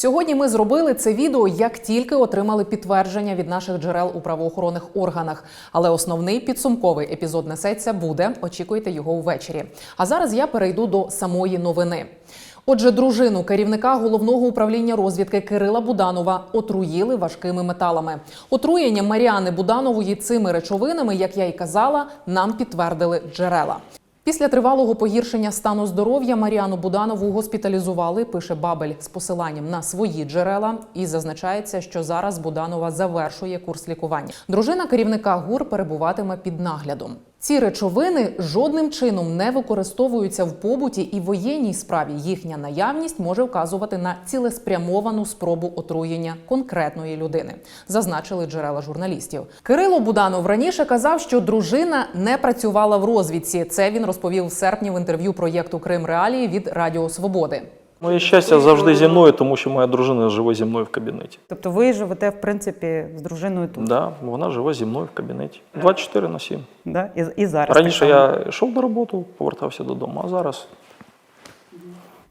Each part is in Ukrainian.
Сьогодні ми зробили це відео, як тільки отримали підтвердження від наших джерел у правоохоронних органах. Але основний підсумковий епізод несеться буде. Очікуйте його увечері. А зараз я перейду до самої новини. Отже, дружину керівника головного управління розвідки Кирила Буданова отруїли важкими металами. Отруєння Маріани Буданової цими речовинами, як я й казала, нам підтвердили джерела. Після тривалого погіршення стану здоров'я Маріану Буданову госпіталізували, пише Бабель з посиланням на свої джерела, і зазначається, що зараз Буданова завершує курс лікування. Дружина керівника ГУР перебуватиме під наглядом. Ці речовини жодним чином не використовуються в побуті і воєнній справі. Їхня наявність може вказувати на цілеспрямовану спробу отруєння конкретної людини, зазначили джерела журналістів. Кирило Буданов раніше казав, що дружина не працювала в розвідці. Це він розповів в серпні в інтерв'ю проєкту Крим Реалії від Радіо Свободи. Моє щастя завжди зі мною, тому що моя дружина живе зі мною в кабінеті. Тобто ви живете, в принципі, з дружиною тут, Да, вона живе зі мною в кабінеті. 24 на 7. да? І, і зараз. Раніше я йшов на роботу, повертався додому, а зараз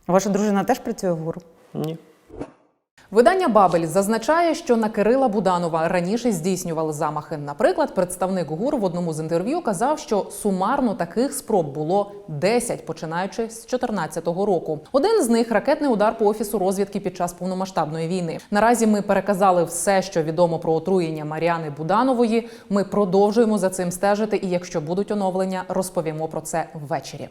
Ваша дружина теж працює в ГУР? ні. Видання Бабель зазначає, що на Кирила Буданова раніше здійснювали замахи. Наприклад, представник ГУР в одному з інтерв'ю казав, що сумарно таких спроб було 10, починаючи з 2014 року. Один з них ракетний удар по офісу розвідки під час повномасштабної війни. Наразі ми переказали все, що відомо про отруєння Маріани Буданової. Ми продовжуємо за цим стежити. І якщо будуть оновлення, розповімо про це ввечері.